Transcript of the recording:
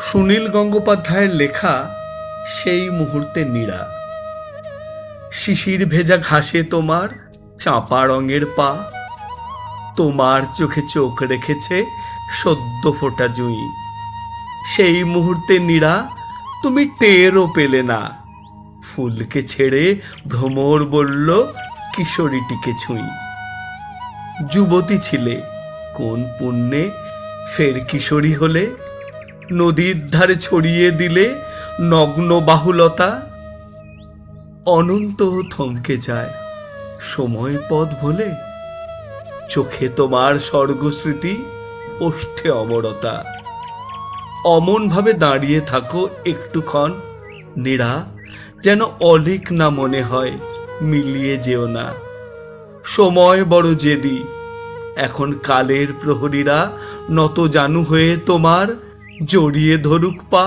সুনীল গঙ্গোপাধ্যায়ের লেখা সেই মুহূর্তে নীরা শিশির ভেজা ঘাসে তোমার চাঁপা রঙের পা। তোমার চোখে চোখ রেখেছে সদ্য ফোটা জুঁই। সেই মুহূর্তে নীরা তুমি টেরও পেলে না। ফুলকে ছেড়ে ভ্রমর বলল কিশোরীটিকে ছুঁই। যুবতী ছিলে, কোন পুণ্যে ফের কিশোরী হলে? নদীর ধারে ছড়িয়ে দিলে নগ্ন বাহুলতা অনন্ত থমকে যায়। সময় পথ ভোলে চোখে তোমার স্বর্গস্মৃতি ওষ্ঠে অমরতা। অমনভাবে দাঁড়িয়ে থাকো একটুক্ষণ নীরা যেন অলিক না মনে হয়, মিলিয়ে যেও না। সময় বড় জেদি, এখন কালের প্রহরীরা নত জানু হয়ে তোমার জড়িয়ে ধরুক পা